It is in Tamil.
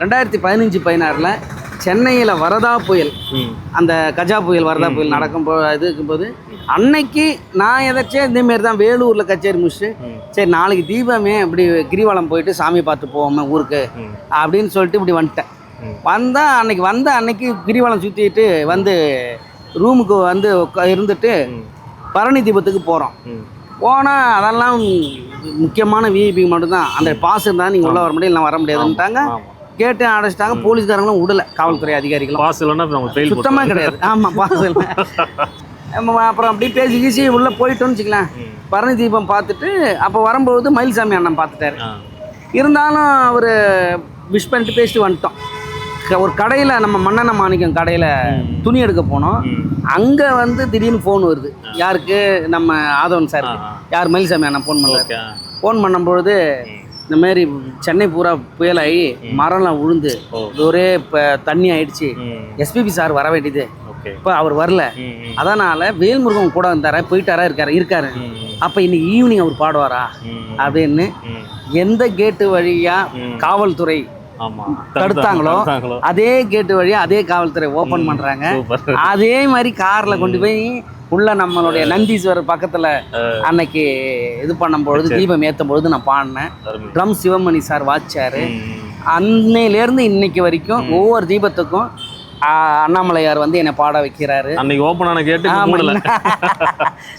ரெண்டாயிரத்தி பதினஞ்சு பதினாறில் சென்னையில் வரதா புயல் அந்த கஜா புயல் வரதா புயல் நடக்கும் போ இருக்கும்போது அன்னைக்கு நான் எதாச்சும் இதேமாரி தான் வேலூரில் கச்சேரி முடிச்சுட்டு. சரி நாளைக்கு தீபமே இப்படி கிரிவலம் போயிட்டு சாமி பார்த்து போவோமே ஊருக்கு. அப்படின்னு சொல்லிட்டு இப்படி வந்துட்டேன் ம். வந்தா அன்னைக்கு வந்த அன்னைக்கு கிரிவலம் சுற்றிட்டு வந்து ரூமுக்கு வந்து இருந்துட்டு. பரணி தீபத்துக்கு போகிறோம் போனால் அதெல்லாம் முக்கியமான விஐபி மட்டும்தான் அந்த பாஸ் இருந்தால் நீங்கள் உள்ளே வர முடியும் இல்லை வர முடியாதுன்ட்டாங்க கேட்டு அடைச்சிட்டாங்க போலீஸ்காரங்களும் விடல காவல்துறை அதிகாரிகளும். பாஸ் இல்லைன்னா சுத்தமாக கிடையாது. ஆமாம் பாஸ் இல்லை. அப்புறம் அப்படியே பேசி கீசி உள்ளே போயிட்டோம்னு வச்சுக்கலாம். பரணி தீபம் பார்த்துட்டு அப்போ வரும்போது மயில்சாமி அண்ணன் பார்த்துட்டாரு. இருந்தாலும் அவர் விஷ் பண்ணிட்டு பேசிட்டு வந்துட்டோம். ஒரு கடையில் நம்ம மன்னன மாணிக்கம் கடையில் துணி எடுக்க போனோம். அங்கே வந்து திடீர்னு ஃபோன் வருது. யாருக்கு? நம்ம ஆதவன் சார். யார்? மயில்சாமி அண்ணன் ஃபோன் பண்ணார். ஃபோன் பண்ணும்பொழுது இந்த மாதிரி சென்னை பூரா புயலாகி மரம்லாம் விழுந்து ஓ. ஒரே இப்போ தண்ணி ஆயிடுச்சு. எஸ்பிபி சார் வர வேண்டியது. இப்போ அவர் வரல. அதனால வேல்முருகன் கூட வந்தாரா போயிட்டாரா இருக்காரு இருக்காரு. அப்போ இன்னைக்கு ஈவினிங் அவர் பாடுவாரா? அப்படின்னு எந்த கேட்டு வழியா ம். காவல்துறை தடுத்தாங்களோ அதே கேட்டு வழியா அதே காவல்துறை ஓபன் பண்றாங்க. அதே மாதிரி கார்ல கொண்டு போய் உள்ள நம்மளுடைய நந்தீஸ்வரர் பக்கத்துல அன்னைக்கு இது பண்ணும்பொழுது தீபம் ஏத்தும் பொழுது நான் பாடினேன். ட்ரம் சிவமணி சார் வாச்சாரு. அன்னையிலேருந்து இன்னைக்கு வரைக்கும் ஒவ்வொரு தீபத்துக்கும் அண்ணாமலையார் வந்து என்னை பாட வைக்கிறாரு. அன்னைக்கு ஓப்பன் ஆன கேட்டு